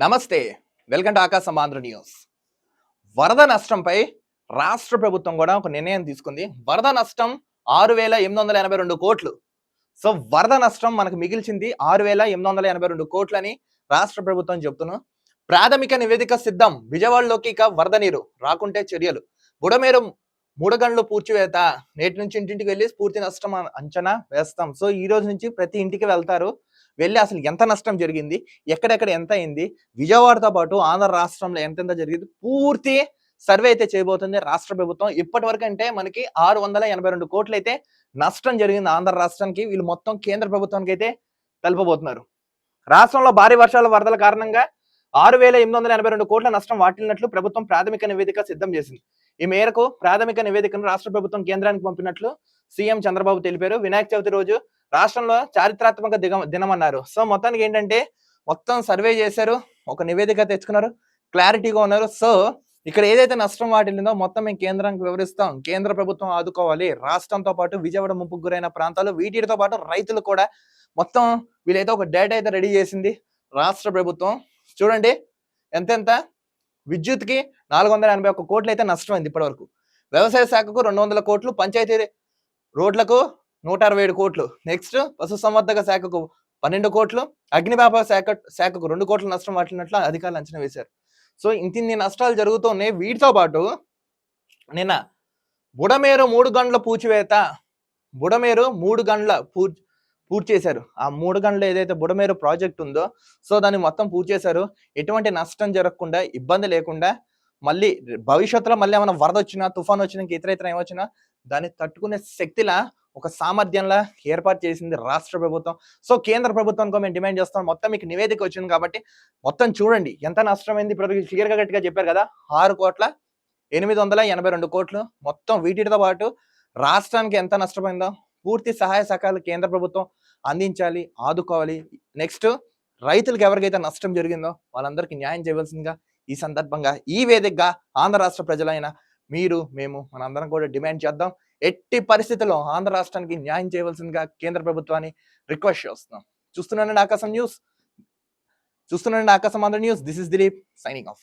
నమస్తే. Welcome to ఆకాశం Andhra news. వరద నష్టంపై రాష్ట్ర ప్రభుత్వం కూడా ఒక నిర్ణయం తీసుకుంది. వరద నష్టం ఆరు వేల ఎనిమిది వందల ఎనభై రెండు కోట్లు. సో వరద నష్టం మనకు మిగిల్చింది ఆరు వేల ఎనిమిది వందల ఎనభై రెండు కోట్లని రాష్ట్ర ప్రభుత్వం చెప్తున్నాం. ప్రాథమిక నివేదిక సిద్ధం. విజయవాడలోకి ఇక వరద నీరు రాకుంటే చర్యలు. బుడమేరు మూడు గంటలు పూర్చివేత నేటి నుంచి ఇంటింటికి వెళ్ళి పూర్తి నష్టం అంచనా వేస్తాం. సో ఈ రోజు నుంచి ప్రతి ఇంటికి వెళ్తారు. వెళ్ళి అసలు ఎంత నష్టం జరిగింది? ఎక్కడెక్కడ ఎంత అయింది? విజయవాడతో పాటు ఆంధ్ర రాష్ట్రంలో ఎంతెంత జరిగింది? పూర్తి సర్వే అయితే చేయబోతుంది రాష్ట్ర ప్రభుత్వం. ఇప్పటి వరకు అంటే మనకి ఆరు వందల ఎనభై రెండు కోట్లు అయితే నష్టం జరిగింది ఆంధ్ర రాష్ట్రానికి. వీళ్ళు మొత్తం కేంద్ర ప్రభుత్వానికి అయితే తెలుపబోతున్నారు. రాష్ట్రంలో భారీ వర్షాల వరదల కారణంగా ఆరు వేల ఎనిమిది వందల ఎనభై రెండు కోట్ల నష్టం వాటిల్లినట్లు ప్రభుత్వం ప్రాథమిక నివేదిక సిద్ధం చేసింది. ఈ మేరకు ప్రాథమిక నివేదికను రాష్ట్ర ప్రభుత్వం కేంద్రానికి పంపినట్లు సీఎం చంద్రబాబు తెలిపారు. వినాయక చవితి రోజు రాష్ట్రంలో చారిత్రాత్మక దిగ దినమన్నారు. సో మొత్తానికి ఏంటంటే మొత్తం సర్వే చేశారు. ఒక నివేదిక తెచ్చుకున్నారు. క్లారిటీగా ఉన్నారు. సో ఇక్కడ ఏదైతే నష్టం వాటిల్లిందో మొత్తం మేము కేంద్రానికి వివరిస్తాం. కేంద్ర ప్రభుత్వం ఆదుకోవాలి. రాష్ట్రంతో పాటు విజయవాడ ముప్పుకు గురైన ప్రాంతాలు వీటితో పాటు రైతులు కూడా మొత్తం వీళ్ళైతే ఒక డేటా అయితే రెడీ చేసింది రాష్ట్ర ప్రభుత్వం. చూడండి. ఎంతెంత? విద్యుత్కి నాలుగు వందల ఎనభై ఒక్క కోట్లు అయితే నష్టం అయింది ఇప్పటివరకు. వ్యవసాయ శాఖకు రెండు వందల కోట్లు పంచాయతీ రోడ్లకు నూట అరవై ఏడు కోట్లు. నెక్స్ట్ పశుసంవర్ధక శాఖకు పన్నెండు కోట్లు అగ్నిపాప శాఖ శాఖకు రెండు కోట్ల నష్టం వాటినట్లు అధికారులు అంచనా వేశారు. సో ఇంతిన్ని నష్టాలు జరుగుతున్నాయి. వీటితో పాటు నిన్న బుడమేరు మూడు గంటల పూచివేత బుడమేరు మూడు గంటల పూ పూర్తి చేశారు. ఆ మూడు గంటలు ఏదైతే బుడమేరు ప్రాజెక్ట్ ఉందో సో దాన్ని మొత్తం పూర్తి చేశారు. ఎటువంటి నష్టం జరగకుండా ఇబ్బంది లేకుండా మళ్ళీ భవిష్యత్తులో మళ్ళీ ఏమైనా వరద వచ్చినా తుఫాన్ వచ్చినా ఇతర ఇతర ఏమొచ్చినా దాన్ని తట్టుకునే శక్తిలా ఒక సామర్థ్యంలా ఏర్పాటు చేసింది రాష్ట్ర ప్రభుత్వం. సో కేంద్ర ప్రభుత్వానికి మేము డిమాండ్ చేస్తాం మొత్తం మీకు నివేదిక వచ్చింది కాబట్టి మొత్తం చూడండి. ఎంత నష్టమైంది? ఇప్పుడు క్లియర్గా గట్టిగా చెప్పారు కదా ఆరు కోట్ల ఎనిమిది వందల ఎనభై రెండు కోట్లు. మొత్తం వీటితో పాటు రాష్ట్రానికి ఎంత నష్టమైందో పూర్తి సహాయ సహకారాలు కేంద్ర ప్రభుత్వం అందించాలి ఆదుకోవాలి. నెక్స్ట్ రైతులకు ఎవరికైతే నష్టం జరిగిందో వాళ్ళందరికీ న్యాయం చేయవలసిందిగా ఈ సందర్భంగా ఈ వేదికగా ఆంధ్ర రాష్ట్ర ప్రజలైన మీరు మేము మనందరం కూడా డిమాండ్ చేద్దాం. ఎట్టి పరిస్థితుల్లో ఆంధ్ర రాష్ట్రానికి న్యాయం చేయవలసిందిగా కేంద్ర ప్రభుత్వాన్ని రిక్వెస్ట్ చేస్తున్నాం. చూస్తున్నానండి ఆకాశం న్యూస్. చూస్తున్నానండి Aakasam Andhra news. This is Dileep signing off.